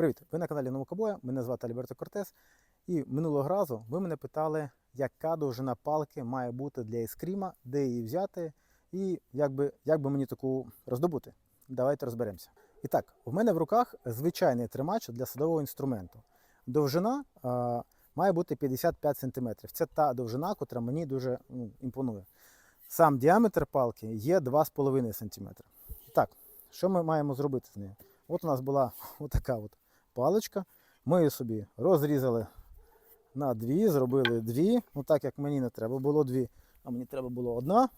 Привіт! Ви на каналі Новокобоя, мене звати Альберто Кортес. І минулого разу ви мене питали, яка довжина палки має бути для ескріма, де її взяти, і як би, як би мені таку роздобути. Давайте розберемося. І так, у мене в руках звичайний тримач для садового інструменту. Довжина а, має бути 55 см. Це та довжина, котра мені дуже ну, імпонує. Сам діаметр палки є 2,5 см. Так, що ми маємо зробити з нею? От у нас була отака от паличка. Ми її собі розрізали на дві, зробили дві. Ну так як мені не треба було дві, а мені треба було одна,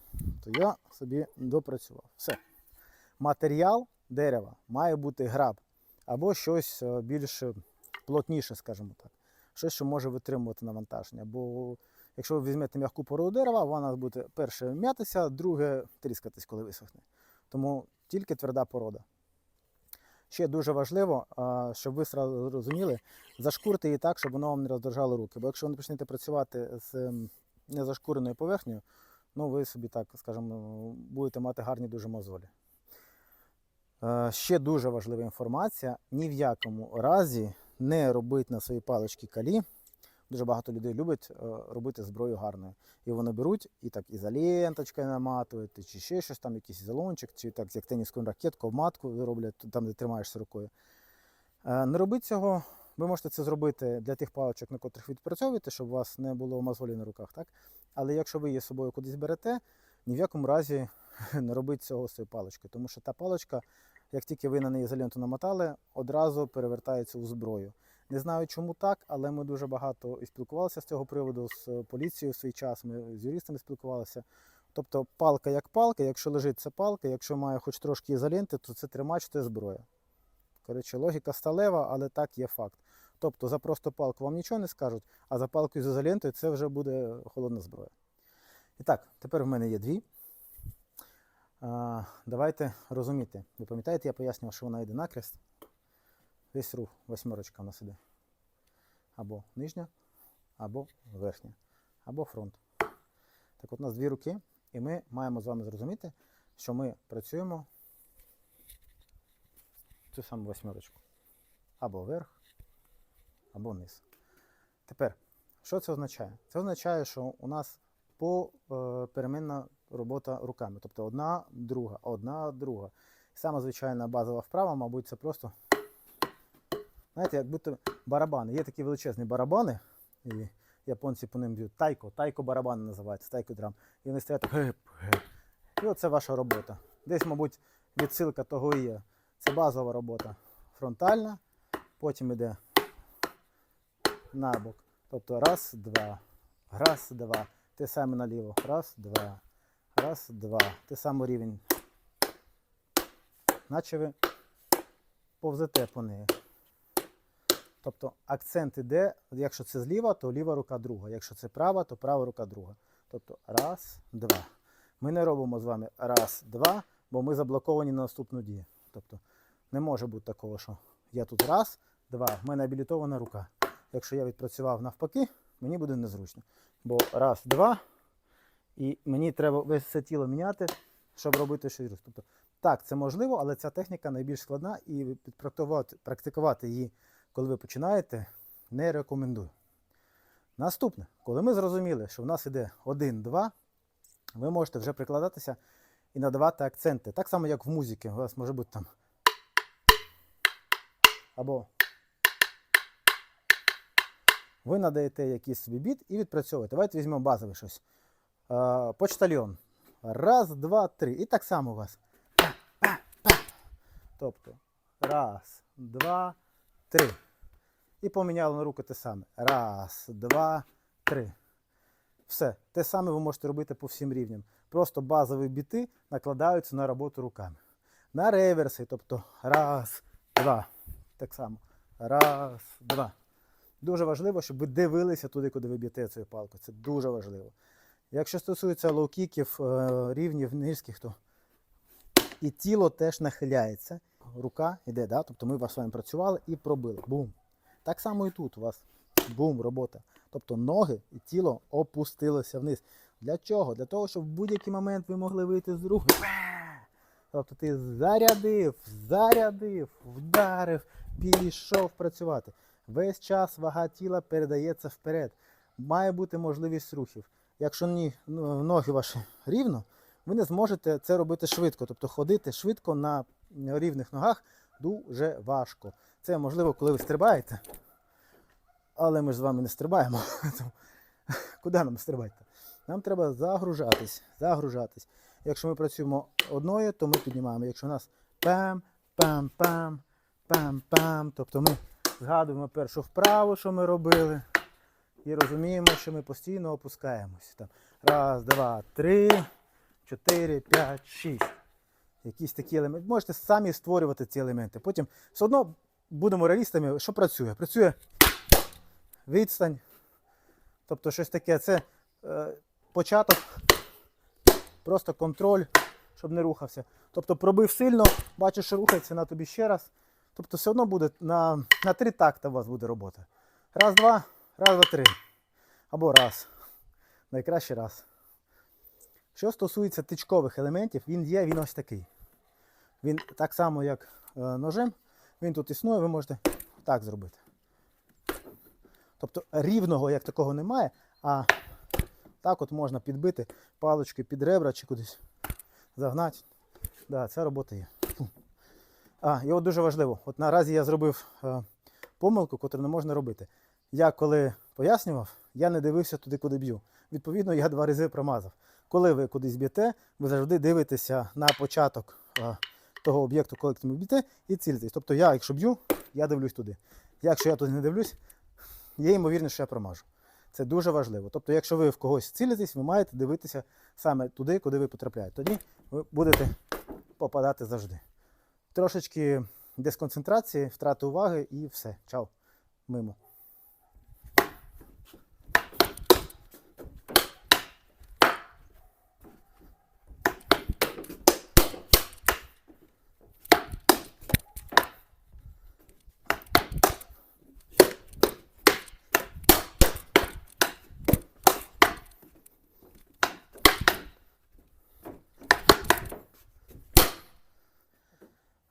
то я собі допрацював. Все. Матеріал дерева має бути граб або щось е, більш плотніше, скажімо так. Щось, що може витримувати навантаження. Бо якщо ви візьмете м'яку породу дерева, вона буде перше м'ятися, друге тріскатись, коли висохне. Тому тільки тверда порода. Ще дуже важливо, щоб ви розуміли, зашкурте її так, щоб воно вам не роздержало руки. Бо якщо ви почнете працювати з ем, незашкуреною поверхнею, ну ви собі так, скажімо, будете мати гарні дуже мозолі. Е, Ще дуже важлива інформація: ні в якому разі не робити на своїй паличці калі. Дуже багато людей любить е, робити зброю гарною. І вони беруть і так ізоленточкою наматують, чи ще щось там, якийсь ізолончик, чи так як тенісну ракетку, матку роблять там, де тримаєшся рукою. Е, Не робіть цього. Ви можете це зробити для тих паличок, на котрих відпрацьовуєте, щоб у вас не було мозолі на руках. Так? Але якщо ви її з собою кудись берете, ні в якому разі не робіть цього з цією паличкою. Тому що та паличка, як тільки ви на неї ізоленту намотали, одразу перевертається у зброю. Не знаю, чому так, але ми дуже багато і спілкувалися з цього приводу з поліцією в свій час. Ми з юристами спілкувалися. Тобто палка як палка, якщо лежить це палка, якщо має хоч трошки ізоленти, то це тримач, це зброя. Коротше, логіка сталева, але так є факт. Тобто за просто палку вам нічого не скажуть, а за палкою з ізолентою це вже буде холодна зброя. І так, тепер в мене є дві. А, давайте розуміти. Ви пам'ятаєте, я пояснював, що вона йде накрест. Весь рух, восьмерочка в нас іде. Або нижня, або верхня, або фронт. Так от у нас дві руки, і ми маємо з вами зрозуміти, що ми працюємо цю саму восьмерочку. Або вверх, або вниз. Тепер, що це означає? Це означає, що у нас попеременна робота руками. Тобто одна, друга, одна, друга. Сама звичайна базова вправа, мабуть, це просто. Знаєте, як будто барабани. Є такі величезні барабани, і японці по ним б'ють тайко, тайко барабани називаються, тайко драм. І вони стоять геп, геп. І оце ваша робота. Десь, мабуть, відсилка того і є. Це базова робота. Фронтальна, потім йде набок. Тобто раз, два, раз, два. Те саме наліво. Раз, два. Раз, два. Те саме рівень. Наче ви повзете по неї. Тобто акцент іде, якщо це зліва, то ліва рука друга. Якщо це права, то права рука друга. Тобто раз, два. Ми не робимо з вами раз, два, бо ми заблоковані на наступну дію. Тобто не може бути такого, що я тут раз, два, в мене абілітована рука. Якщо я відпрацював навпаки, мені буде незручно. Бо раз, два, і мені треба весь це тіло міняти, щоб робити щось. Тобто, так, це можливо, але ця техніка найбільш складна і практикувати її, коли ви починаєте, не рекомендую. Наступне, коли ми зрозуміли, що в нас іде 1-2, ви можете вже прикладатися і надавати акценти. Так само, як в музиці. У вас може бути там. Або ви надаєте якийсь собі біт і відпрацьовуєте. Давайте візьмемо базове щось. Почтальйон. Раз, два, три. І так само у вас. Тобто, раз, два, три. І поміняли на руку те саме. Раз, два, три. Все. Те саме ви можете робити по всім рівням. Просто базові біти накладаються на роботу руками. На реверси, тобто раз, два. Так само. Раз, два. Дуже важливо, щоб ви дивилися туди, куди ви б'єте цією палкою. Це дуже важливо. Якщо стосується лоу-кіків, е, рівнів низьких, то і тіло теж нахиляється. Рука йде, да? тобто ми з вами працювали і пробили. Бум. Так само і тут у вас бум, робота. Тобто ноги і тіло опустилося вниз. Для чого? Для того, щоб в будь-який момент ви могли вийти з руки. Тобто ти зарядив, зарядив, вдарив, пішов працювати. Весь час вага тіла передається вперед. Має бути можливість рухів. Якщо ні, ну, ноги ваші рівно, ви не зможете це робити швидко. Тобто ходити швидко на рівних ногах дуже важко. Це можливо, коли ви стрибаєте, але ми ж з вами не стрибаємо. Куди нам стрибати? Нам треба загружатись, загружатись. Якщо ми працюємо одною, то ми піднімаємо. Якщо у нас пам, пам, пам, пам, пам, тобто ми згадуємо першу вправу, що ми робили, і розуміємо, що ми постійно опускаємось. Там, раз, два, три, чотири, п'ять, шість. Якісь такі елементи. Можете самі створювати ці елементи. Потім все одно будемо реалістами, що працює. Працює відстань. Тобто щось таке, це е, початок, просто контроль, щоб не рухався. Тобто пробив сильно, бачиш, що рухається на тобі ще раз. Тобто все одно буде на, на три такта у вас буде робота. Раз, два, раз, два, три. Або раз. Найкраще раз. Що стосується тичкових елементів, він є, він ось такий. Він так само, як е, ножем, він тут існує, ви можете так зробити. Тобто рівного як такого немає, а так от можна підбити палички під ребра чи кудись загнати. Да, ця робота є. А, і от дуже важливо. От наразі я зробив е, помилку, яку не можна робити. Я коли пояснював, я не дивився туди, куди б'ю. Відповідно, я два рази промазав. Коли ви кудись б'єте, ви завжди дивитеся на початок е, того об'єкту, коли ви б'єте, і цілитесь. Тобто я, якщо б'ю, я дивлюсь туди. Якщо я туди не дивлюсь, є ймовірність, що я промажу. Це дуже важливо. Тобто, якщо ви в когось цілитесь, ви маєте дивитися саме туди, куди ви потрапляєте. Тоді ви будете попадати завжди. Трошечки дисконцентрації, втрати уваги і все. Чао. Мимо.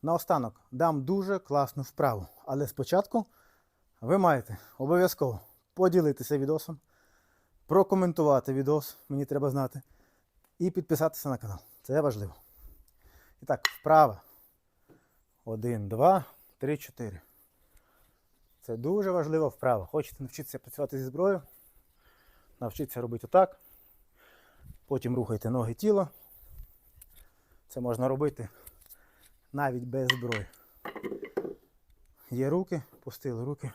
Наостанок дам дуже класну вправу. Але спочатку ви маєте обов'язково поділитися відосом, прокоментувати відос, мені треба знати, і підписатися на канал. Це важливо. І так, вправа. Один, два, три, чотири. Це дуже важлива вправа. Хочете навчитися працювати зі зброєю, навчитися робити отак. Потім рухайте ноги тіло. Це можна робити навіть без зброї. Є руки, пустили руки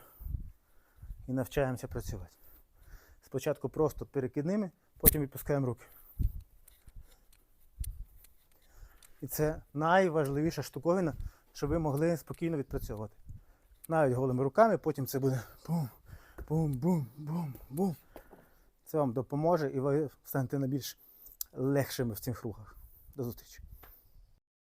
і навчаємося працювати. Спочатку просто перекидними, потім відпускаємо руки. І це найважливіша штуковина, щоб ви могли спокійно відпрацьовувати. Навіть голими руками, потім це буде бум, бум, бум, бум, бум. Це вам допоможе і ви станете найбільш легшими в цих рухах. До зустрічі!